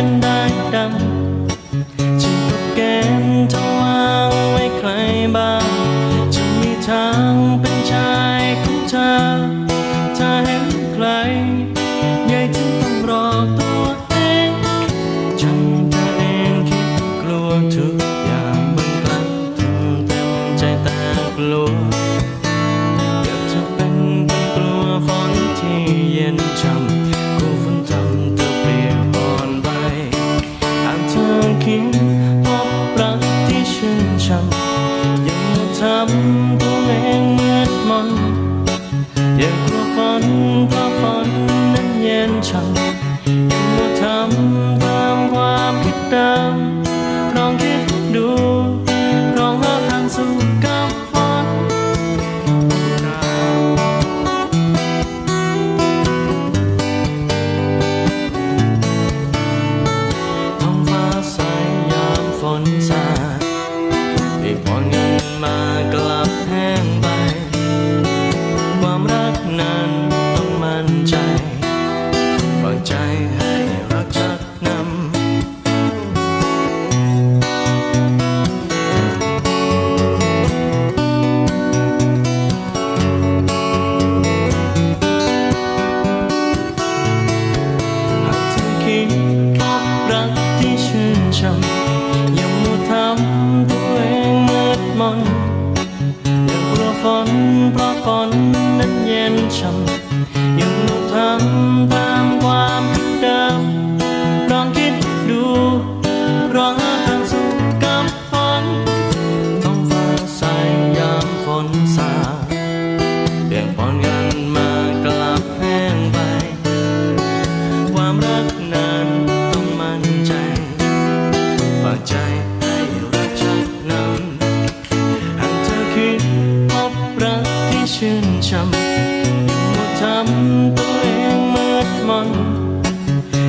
เป็นได้ดำจะกับเกณฑ์จะวางไว้ใครบ้างจะมีทางเป็นชายของเธอถ้าเห็นใครใหญ่ถึงต้องรอตัวเองฉันเธอเองคิดกลัวทุกอย่างบางครั้งทำเต็มใจแต่กลัวอยากจะเป็นคนกลัวฝนที่เย็นช่ำ ลัวฝนเพราะฝนนั้นเย็นช่ำอ ช่ำอย่ามัวทำตามความคิดเดิมลองคิดดูลองหาทางสู่กับฝนท้องฟ้าใสยามฝนสาดเปียกปอนกันมากลับแห้งไป ความรักนั้นต้องมั่นใจฝากใจให้รักชักนำหากเธอคิดพบรักที่ชื่นช่ำอย่ามัว ทำตัวเองมืดมน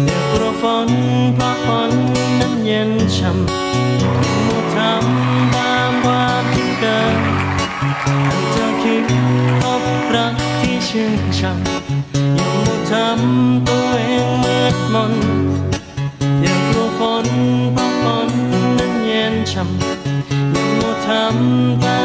อย่ากลัวฝนเพราะฝนนั้นเย็นช่ำอย่ามัวทำตามความคิดเดิมเธอคิดพบรักที่ชื่นช่ำอย่ามัวทำตัวเองมืดมนอย่ากลัวฝนเพราะฝนนั้นเย็นช่ำอย่ามัวทำตาม